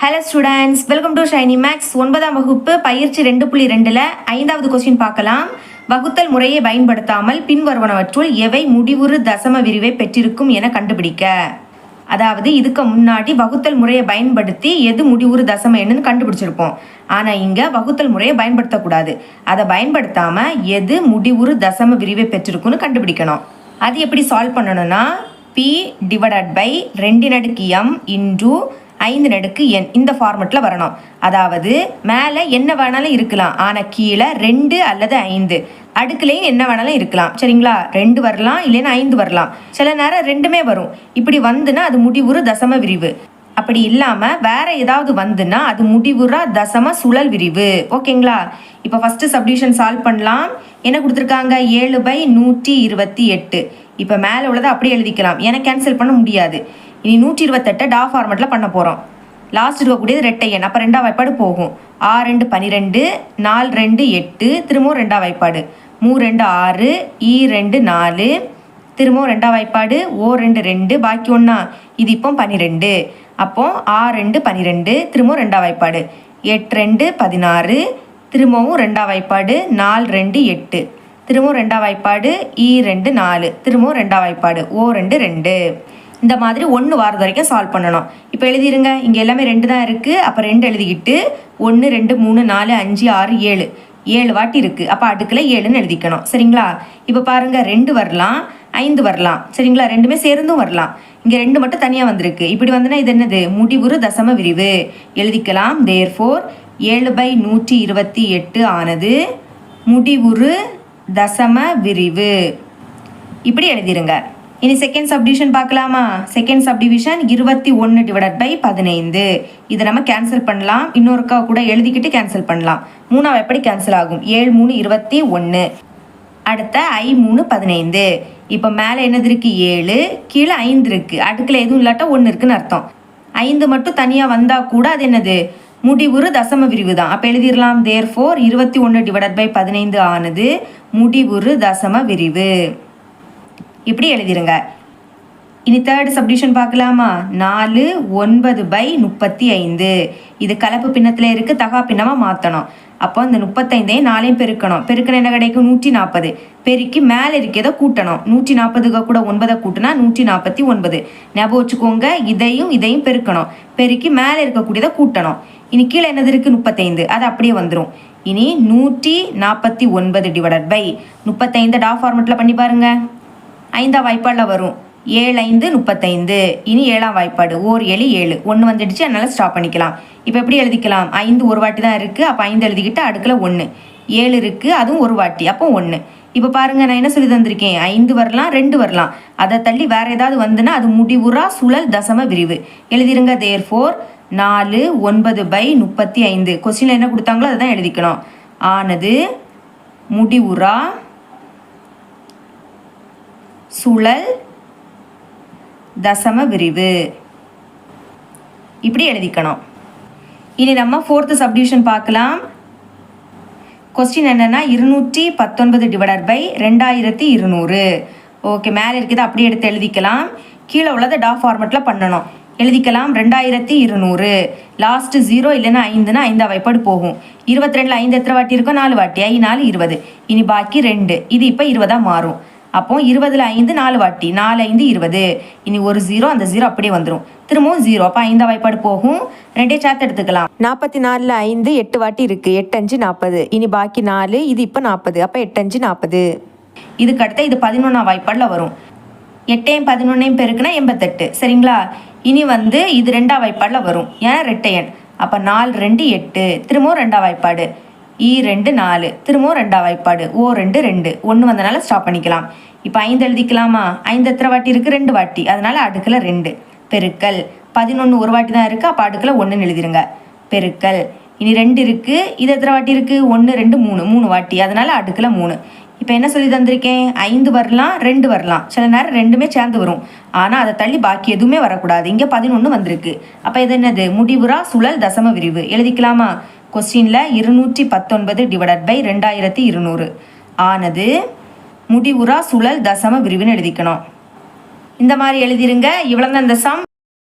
Hello students welcome to shiny max ஒன்பதாம் வகுப்பு பயிற்சி ரெண்டு புள்ளி ரெண்டில் ஐந்தாவது கொஸ்டின் பார்க்கலாம். வகுத்தல் முறையை பயன்படுத்தாமல் பின்வருவனவற்றுள் எவை முடிவுறு தசம விரிவை பெற்றிருக்கும் என கண்டுபிடிக்க. அதாவது இதுக்கு முன்னாடி வகுத்தல் முறையை பயன்படுத்தி எது முடிவுறு தசம எண்ணுன்னு கண்டுபிடிச்சிருப்போம். ஆனால் இங்கே வகுத்தல் முறையை பயன்படுத்தக்கூடாது. அதை பயன்படுத்தாமல் எது முடிவுறு தசம விரிவை பெற்றிருக்குன்னு கண்டுபிடிக்கணும். அது எப்படி சால்வ் பண்ணணும்னா பி டிவைடட் பை ரெண்டு எம் இன்டூ ஐந்து நடுக்கு என் இந்த ஃபார்மெட்டில் வரணும். அதாவது மேலே என்ன வேணாலும் இருக்கலாம். ஆனால் கீழே ரெண்டு அல்லது ஐந்து. அடுக்குலேயும் என்ன வேணாலும் இருக்கலாம். சரிங்களா? ரெண்டு வரலாம் இல்லைன்னா ஐந்து வரலாம். சில நேரம் ரெண்டுமே வரும். இப்படி வந்துன்னா அது முடிவுறு தசம விரிவு. அப்படி இல்லாமல் வேற ஏதாவது வந்துன்னா அது முடிவுறா தசம சுழல் விரிவு. ஓகேங்களா? இப்போ ஃபஸ்ட்டு சப்டிவிஷன் சால்வ் பண்ணலாம். என்ன கொடுத்துருக்காங்க? ஏழு பை நூற்றி இருபத்தி எட்டு. இப்போ மேலே உள்ளதை அப்படியே எழுதிக்கலாம். ஏன்னா கேன்சல் பண்ண முடியாது. இனி நூற்றி இருபத்தெட்டை டா ஃபார்மெட்டில் பண்ண போகிறோம் லாஸ்ட் இருக்கக்கூடியது ரெட்டை எண். அப்போ ரெண்டாம் வாய்ப்பாடு போகும். ஆறு ரெண்டு பன்னிரெண்டு நாலு ரெண்டு எட்டு திரும்பவும் ரெண்டாம் வாய்ப்பாடு. மூ ரெண்டு ஆறு ஈ ரெண்டு நாலு திரும்பவும் ரெண்டாம் வாய்ப்பாடு. ஓ ரெண்டு ரெண்டு பாக்கி ஒன்றா இது இப்போ பன்னிரெண்டு அப்போ ஆ ரெண்டு பன்னிரெண்டு திரும்பவும் ரெண்டாம் வாய்ப்பாடு. எட்டு ரெண்டு பதினாறு திரும்பவும் ரெண்டாம் வாய்ப்பாடு. நாலு ரெண்டு எட்டு. திரும்பவும் ரெண்டாம் வாய்ப்பாடு இ ரெண்டு நாலு. திரும்பவும் ரெண்டாம் வாய்ப்பாடு ஓ ரெண்டு ரெண்டு. இந்த மாதிரி ஒன்று வாரது வரைக்கும் சால்வ் பண்ணணும். இப்போ எழுதிருங்க. இங்கே எல்லாமே ரெண்டு தான் இருக்குது அப்போ ரெண்டு எழுதிக்கிட்டு ஒன்று ரெண்டு மூணு நாலு அஞ்சு ஆறு ஏழு. ஏழு வாட்டி இருக்குது அப்போ அடுக்கில் ஏழுன்னு எழுதிக்கணும். சரிங்களா? இப்போ பாருங்கள் ரெண்டு வரலாம் ஐந்து வரலாம். சரிங்களா? ரெண்டுமே சேர்ந்தும் வரலாம். இங்கே ரெண்டு மட்டும் தனியாக வந்திருக்கு. இப்படி வந்துன்னா இது என்னது? முடிவுறு தசம விரிவு. எழுதிக்கலாம். தேர் ஃபோர் ஏழு பை நூற்றி இருபத்தி எட்டு ஆனது முடிவுறு தசம விரிவு. இப்படி எழுதிருங்க. இனி செகண்ட் சப்டிவிஷன் பார்க்கலாமா? செகண்ட் சப்டிவிஷன் இருபத்தி ஒன்று டிவைடட் பை பதினைந்து. இதை நம்ம கேன்சல் பண்ணலாம். இன்னொருக்கா கூட எழுதிக்கிட்டு கேன்சல் பண்ணலாம். மூணாவது எப்படி கேன்சல் ஆகும்? ஏழு மூணு இருபத்தி ஒன்று அடுத்த ஐ மூணு பதினைந்து. இப்போ மேலே என்னது இருக்குது ஏழு. கீழே ஐந்து இருக்குது அடுக்கில் எதுவும் இல்லாட்டா ஒன்று இருக்குன்னு அர்த்தம். ஐந்து மட்டும் தனியாக வந்தால் கூட அது என்னது? முடிவுறு தசம விரிவு தான் அப்போ எழுதிடலாம் தேர் ஃபோர் இருபத்தி ஒன்று டிவைடட் பை பதினைந்து ஆனது முடிவுறு தசம விரிவு. இப்படி எழுதிருங்க. இனி தேர்ட் சப்டிஷன் பார்க்கலாமா? நாலு ஒன்பது பை முப்பத்தி ஐந்து. இது கலப்பு பின்னத்தில் இருக்குது தகா பின்னமாக மாற்றணும் அப்போ இந்த முப்பத்தைந்தையும் நாலையும் பெருக்கணும். பெருக்கணும் என்ன கிடைக்கும்? நூற்றி நாற்பது. பெருக்கி மேலே இருக்கிறத கூட்டணும். நூற்றி நாற்பதுக்கு கூட ஒன்பதை கூட்டினா நூற்றி நாற்பத்தி ஒன்பது. ஞாபகம் வச்சுக்கோங்க இதையும் இதையும் பெருக்கணும். பெருக்கி மேலே இருக்கக்கூடியதை கூட்டணும். இனி கீழே என்னது இருக்குது முப்பத்தைந்து. அது அப்படியே வந்துடும் இனி நூற்றி நாற்பத்தி ஒன்பது டிவைடட் பை முப்பத்தைந்து டா ஃபார்மெட்டில் பண்ணி பாருங்கள் ஐந்தாம் வாய்ப்பாடில் வரும். ஏழு ஐந்து முப்பத்தைந்து. இனி ஏழாம் வாய்ப்பாடு. ஓர் ஏழு ஏழு. ஒன்று வந்துடுச்சு. அதனால் ஸ்டாப் பண்ணிக்கலாம். இப்போ எப்படி எழுதிக்கலாம்? ஐந்து ஒரு வாட்டி தான் இருக்குது அப்போ ஐந்து எழுதிக்கிட்டு அடுக்கில் ஒன்று ஏழு இருக்குது அதுவும் ஒரு வாட்டி. அப்போ ஒன்று இப்போ பாருங்கள் நான் என்ன சொல்லி தந்திருக்கேன்? ஐந்து வரலாம் ரெண்டு வரலாம். அதை தள்ளி வேறு ஏதாவது வந்துன்னா அது முடிவுறா சுழல் தசம விரிவு. எழுதிருங்க தேர் ஃபோர் நாலு ஒன்பது பை முப்பத்தி ஐந்து. கொஸ்டினில் என்ன கொடுத்தாங்களோ அதை தான் எழுதிக்கணும். ஆனது முடிவுறா? சுழல் தசம விரிவு. இப்படி எழுதிக்கணும். இனி நம்ம ஃபோர்த்து சப்டிவிஷன் பார்க்கலாம். கொஸ்டின் என்னன்னா இருநூற்றி பத்தொன்பது டிவைடட் பை ரெண்டாயிரத்தி இருநூறு. ஓகே மேலே இருக்கிறத அப்படியே எடுத்து எழுதிக்கலாம். கீழே உள்ளதை டா ஃபார்மெட்டில் பண்ணணும். எழுதிக்கலாம். ரெண்டாயிரத்தி இருநூறு. லாஸ்ட்டு ஜீரோ இல்லைன்னா ஐந்துன்னா ஐந்தா அவைப்பாடு போகும். இருபத்தி ரெண்டில் ஐந்து எத்தனை வாட்டி இருக்கோ? நாலு வாட்டி. ஐ நாலு இருபது. இனி பாக்கி ரெண்டு. இது இப்போ இருபதாக மாறும். அப்போ இருபதில் ஐந்து நாலு வாட்டி. நாலு ஐந்து இருபது. இனி ஒரு ஜீரோ அந்த ஜீரோ அப்படியே வந்துடும் திரும்பவும் ஜீரோ அப்போ ஐந்தா வாய்ப்பாடு போகும். ரெண்டே சேர்த்து எடுத்துக்கலாம். நாற்பத்தி நாலில் ஐந்து எட்டு வாட்டி இருக்குது எட்டு அஞ்சு நாற்பது இனி பாக்கி நாலு இது இப்போ நாற்பது அப்போ எட்டு அஞ்சு நாற்பது இதுக்கு அடுத்த இது பதினொன்றாம் வாய்ப்பாடில் வரும். எட்டையும் பதினொன்னையும் பெருக்குனா எண்பத்தெட்டு. சரிங்களா? இனி வந்து இது ரெண்டாம் வாய்ப்பாடில் வரும். ஏன்? ரெட்டையன் அப்போ நாலு ரெண்டு எட்டு. திரும்பவும் ரெண்டாம் வாய்ப்பாடு. ஈ ரெண்டு நாலு. திரும்பவும் ரெண்டாம் வாய்ப்பாடு. ஓ ரெண்டு ரெண்டு. ஒன்று வந்தனால ஸ்டாப் பண்ணிக்கலாம். இப்போ ஐந்து எழுதிக்கலாமா? ஐந்து எத்தனை வாட்டி இருக்குது ரெண்டு வாட்டி. அதனால் அடுக்கில் ரெண்டு. பெருக்கல். பதினொன்று ஒரு வாட்டி தான் இருக்குது அப்போ அடுக்கில் ஒன்றுன்னு எழுதிருங்க. பெருக்கல். இனி ரெண்டு இருக்குது இது எத்தனை வாட்டி இருக்குது ஒன்று ரெண்டு மூணு. மூணு வாட்டி. அதனால் அடுக்கில் மூணு. இப்போ என்ன சொல்லி தந்திருக்கேன்? ஐந்து வரலாம் ரெண்டு வரலாம். சில நேரம் ரெண்டுமே சேர்ந்து வரும். ஆனால் அதை தள்ளி பாக்கி எதுவுமே வரக்கூடாது. இங்கே பதினொன்று வந்திருக்கு. அப்போ இது என்னது? முடிவுறா சுழல் தசம விரிவு. எழுதிக்கலாமா? கொஸ்டினில் இருநூற்றி பத்தொன்பது டிவைடட் பை ரெண்டாயிரத்தி இருநூறு. ஆனது முடிவுறா சுழல் தசம விரிவுன்னு எழுதிக்கணும். இந்த மாதிரி எழுதிருங்க. இவ்வளோ தான் இந்த சம்